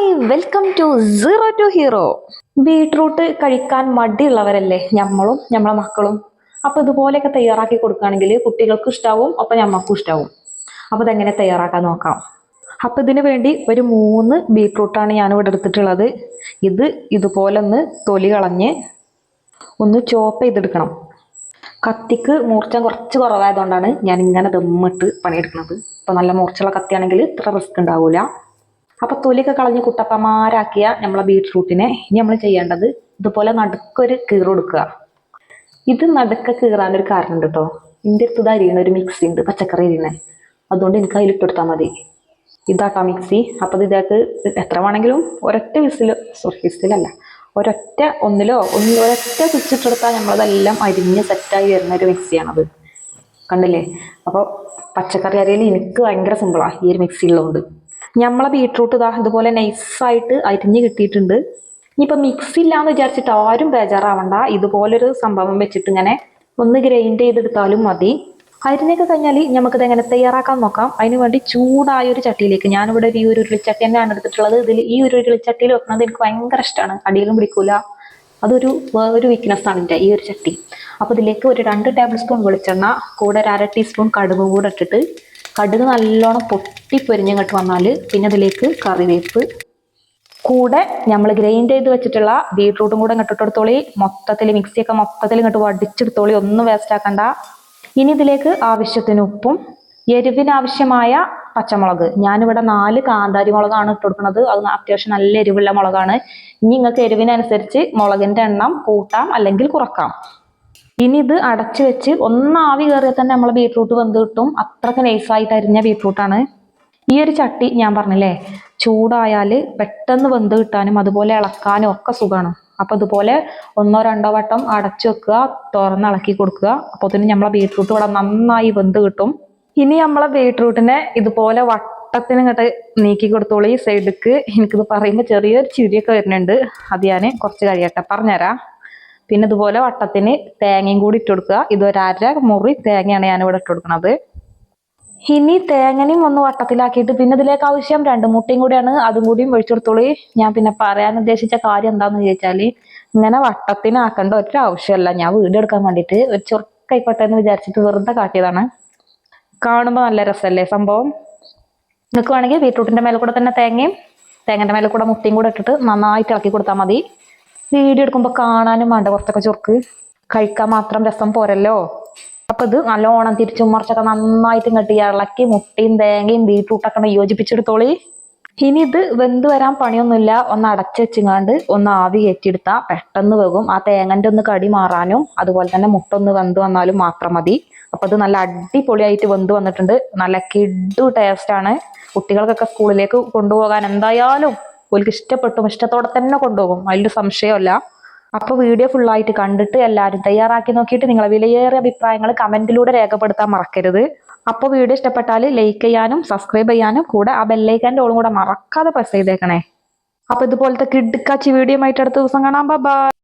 Hi welcome to zero to hero. Beetroot കഴിക്കാൻ മടിയുള്ളവരല്ലേ? നമ്മളും നമ്മളെ മക്കളും. അപ്പൊ ഇതുപോലെയൊക്കെ തയ്യാറാക്കി കൊടുക്കുകയാണെങ്കിൽ കുട്ടികൾക്ക് ഇഷ്ടാവും അപ്പൊ ഞമ്മക്കും ഇഷ്ടാവും. അപ്പൊ ഇതെങ്ങനെ തയ്യാറാക്കാൻ നോക്കാം. അപ്പൊ ഇതിനു വേണ്ടി ഒരു മൂന്ന് ബീട്രൂട്ടാണ് ഞാൻ ഇവിടെ എടുത്തിട്ടുള്ളത്. ഇത് ഇതുപോലെ ഒന്ന് തൊലി കളഞ്ഞ് ഒന്ന് ചോപ്പ് ചെയ്തെടുക്കണം. കത്തിക്ക് മൂർച്ച കുറച്ച് കുറവായതുകൊണ്ടാണ് ഞാൻ ഇങ്ങനെ ദമ്മിട്ട് പണിയെടുക്കുന്നത്. അപ്പോൾ നല്ല മൂർച്ചയുള്ള കത്തിയാണെങ്കിൽ ഇത്ര റിസ്ക് ഉണ്ടാവില്ല അപ്പോൾ തൊലിയൊക്കെ കളഞ്ഞ് കുട്ടപ്പമാരാക്കിയ നമ്മളെ ബീട്രൂട്ടിനെ ഇനി നമ്മൾ ചെയ്യേണ്ടത് ഇതുപോലെ നടുക്കൊരു കീറ് കൊടുക്കുക. ഇത് നടുക്ക കീറാനൊരു കാരണം ഉണ്ട് കേട്ടോ എന്റെ അടുത്ത് ഇത് അരിയണ ഒരു മിക്സി ഉണ്ട് പച്ചക്കറി അരിയണേ. അതുകൊണ്ട് എനിക്ക് അതിൽ ഇട്ടെടുത്താൽ മതി. ഇതാക്കാം മിക്സി അപ്പോൾ ഇത് ഇതേക്ക് എത്ര വേണമെങ്കിലും ഒരൊറ്റ വിസിൽ സോറി വിസിലല്ല. ഒരൊറ്റ ഒന്നിലോ ഒന്നിൽ ഒരൊറ്റ സ്വിച്ച് നമ്മളതെല്ലാം അരിഞ്ഞ് സെറ്റായി വരുന്ന ഒരു മിക്സിയാണത് കണ്ടില്ലേ? അപ്പോൾ പച്ചക്കറി അരിയിൽ എനിക്ക് ഭയങ്കര സിമ്പിളാണ് ഈ ഒരു മിക്സി ഉള്ളതുകൊണ്ട് നമ്മളെ ബീട്രൂട്ട് ഇതാ ഇതുപോലെ നൈസായിട്ട് അരിഞ്ഞ് കിട്ടിയിട്ടുണ്ട്. ഇനിയിപ്പോൾ മിക്സ് ഇല്ലാന്ന് വിചാരിച്ചിട്ട് ആരും ബേജാറാവണ്ട. ഇതുപോലൊരു സംഭവം വെച്ചിട്ട് ഇങ്ങനെ ഒന്ന് ഗ്രൈൻഡ് ചെയ്തെടുത്താലും മതി. അരിഞ്ഞൊക്കെ കഴിഞ്ഞാൽ നമുക്കിത് എങ്ങനെ തയ്യാറാക്കാൻ നോക്കാം. അതിന് വേണ്ടി ചൂടായ ഒരു ചട്ടിയിലേക്ക് ഞാനിവിടെ ഈ ഒരു ഉരുളിച്ചട്ടി തന്നെയാണ് എടുത്തിട്ടുള്ളത്. ഇതിൽ ഈ ഒരു ഉരുളിച്ചട്ടിയിൽ വെക്കുന്നത് എനിക്ക് ഭയങ്കര ഇഷ്ടമാണ് അടിയിലും പിടിക്കൂല. അതൊരു വേറൊരു വീക്ക്നെസ് ആണ് എന്റെ ഈ ഒരു ചട്ടി. അപ്പോൾ ഇതിലേക്ക് ഒരു രണ്ട് ടേബിൾ സ്പൂൺ വെളിച്ചെണ്ണ കൂടെ ഒരു അര ടീസ്പൂൺ കടുകും കൂടെ ഇട്ടിട്ട് കടുക് നല്ലോണം പൊട്ടി പൊരിഞ്ഞങ്ങോട്ട് വന്നാൽ പിന്നെ അതിലേക്ക് കറിവേപ്പ്. കൂടെ നമ്മൾ ഗ്രൈൻഡ് ചെയ്ത് വെച്ചിട്ടുള്ള ബീട്രൂട്ടും കൂടെ ഇങ്ങോട്ട് ഇട്ടെടുത്തോളി. മൊത്തത്തിൽ മിക്സിയൊക്കെ മൊത്തത്തിൽ ഇങ്ങോട്ട് വടിച്ചെടുത്തോളി. ഒന്നും വേസ്റ്റ് ആക്കണ്ട. ഇനി ഇതിലേക്ക് ആവശ്യത്തിന് ഉപ്പും എരിവിനാവശ്യമായ പച്ചമുളക്. ഞാനിവിടെ നാല് കാന്താരി മുളകാണ് ഇട്ട് കൊടുക്കുന്നത്. അത് അത്യാവശ്യം നല്ല എരിവുള്ള മുളകാണ്. ഇനി നിങ്ങൾക്ക് എരിവിനനുസരിച്ച് മുളകിന്റെ എണ്ണം കൂട്ടാം അല്ലെങ്കിൽ കുറക്കാം. ഇനി ഇത് അടച്ചു വെച്ച് ഒന്ന് ആവി കയറിയാൽ തന്നെ നമ്മൾ ബീട്രൂട്ട് വെന്ത് കിട്ടും. അത്രയ്ക്ക് നൈസായിട്ട് അരിഞ്ഞ ബീട്രൂട്ടാണ് ഈ ഒരു ചട്ടി ഞാൻ പറഞ്ഞില്ലേ ചൂടായാൽ പെട്ടെന്ന് വെന്ത് കിട്ടാനും അതുപോലെ ഇളക്കാനും ഒക്കെ സുഖമാണ് അപ്പോൾ അതുപോലെ ഒന്നോ രണ്ടോ വട്ടം അടച്ചു വെക്കുക തുറന്ന് ഇളക്കി കൊടുക്കുക. അപ്പോൾ തന്നെ നമ്മളെ ബീട്രൂട്ട് ഇവിടെ നന്നായി വെന്ത് കിട്ടും. ഇനി നമ്മളെ ബീട്രൂട്ടിനെ ഇതുപോലെ വട്ടത്തിന് ഇങ്ങോട്ട് നീക്കി കൊടുത്തോളൂ ഈ സൈഡിലേക്ക് എനിക്കിത് പറയുമ്പോൾ ചെറിയൊരു ചിരിയൊക്കെ വരുന്നുണ്ട്. അത് ഞാൻ കുറച്ച് കഴിയട്ടെ പറഞ്ഞുതരാം. പിന്നെ ഇതുപോലെ വട്ടത്തിന് തേങ്ങയും കൂടി ഇട്ട് കൊടുക്കുക. ഇത് ഒരര അര മുറി തേങ്ങയാണ് ഞാൻ ഇവിടെ ഇട്ട് കൊടുക്കുന്നത്. ഇനി തേങ്ങനെയും ഒന്ന് വട്ടത്തിലാക്കിയിട്ട് പിന്നെ ഇതിലേക്ക് ആവശ്യം രണ്ട് മുട്ടയും കൂടിയാണ്. അതും കൂടിയും ഒഴിച്ചു കൊടുത്തോളൂ. ഞാൻ പിന്നെ പറയാൻ ഉദ്ദേശിച്ച കാര്യം എന്താന്ന് ചോദിച്ചാൽ ഇങ്ങനെ വട്ടത്തിനാക്കേണ്ട ഒരാവശ്യമല്ല ഞാൻ വീഡിയോ എടുക്കാൻ വേണ്ടിയിട്ട് ഒരു ചുരുക്കായിക്കോട്ടെ എന്ന് വിചാരിച്ചിട്ട് വെറുതെ കാട്ടിയതാണ്. കാണുമ്പോൾ നല്ല രസമല്ലേ സംഭവം? നിങ്ങൾക്ക് വേണമെങ്കിൽ ബീട്രൂട്ടിന്റെ മേലെ കൂടെ തന്നെ തേങ്ങയും തേങ്ങന്റെ മേലെ കൂടെ മുട്ടയും കൂടെ ഇട്ടിട്ട് നന്നായിട്ട് ഇളക്കി കൊടുത്താൽ മതി. വീഡിയോ എടുക്കുമ്പോൾ കാണാനും വേണ്ട കുറച്ചൊക്കെ ചുർക്ക് കഴിക്കാൻ മാത്രം രസം പോരല്ലോ. അപ്പൊ ഇത് നല്ലോണം തിരിച്ചും മറിച്ചൊക്കെ നന്നായിട്ട് ഇങ്ങോട്ട് ഇളക്കി മുട്ടയും തേങ്ങയും ബീട്രൂട്ടൊക്കെ യോജിപ്പിച്ചെടുത്തോളി. ഇനി ഇത് വെന്ത് വരാൻ പണിയൊന്നുമില്ല. ഒന്ന് അടച്ച് വെച്ചിങ്ങാണ്ട് ഒന്ന് ആവി കയറ്റിയെടുത്താൽ പെട്ടെന്ന് വെകും. ആ തേങ്ങന്റെ ഒന്ന് കടി മാറാനും അതുപോലെ തന്നെ മുട്ട ഒന്ന് വെന്ത് വന്നാലും മാത്രം മതി. അപ്പൊ അത് നല്ല അടിപൊളിയായിട്ട് വെന്ത് വന്നിട്ടുണ്ട്. നല്ല കിഡു ടേസ്റ്റ് ആണ്. കുട്ടികൾക്കൊക്കെ സ്കൂളിലേക്ക് കൊണ്ടുപോകാൻ എന്തായാലും ഓർക്ക് ഇഷ്ടപ്പെട്ടും ഇഷ്ടത്തോടെ തന്നെ കൊണ്ടുപോകും. അതിലൊരു സംശയമല്ല അപ്പോൾ വീഡിയോ ഫുള്ളായിട്ട് കണ്ടിട്ട് എല്ലാവരും തയ്യാറാക്കി നോക്കിയിട്ട് നിങ്ങളെ വിലയേറിയ അഭിപ്രായങ്ങൾ കമന്റിലൂടെ രേഖപ്പെടുത്താൻ മറക്കരുത്. അപ്പോൾ വീഡിയോ ഇഷ്ടപ്പെട്ടാൽ ലൈക്ക് ചെയ്യാനും സബ്സ്ക്രൈബ് ചെയ്യാനും കൂടെ ആ ബെല്ലൈക്കാന്റെ ഓളും കൂടെ മറക്കാതെ പ്രസ് ചെയ്തേക്കണേ. അപ്പോൾ ഇതുപോലത്തെ കിഡ്ക്കാച്ചി വീഡിയോ ആയിട്ട് അടുത്ത ദിവസം കാണാം. ബൈ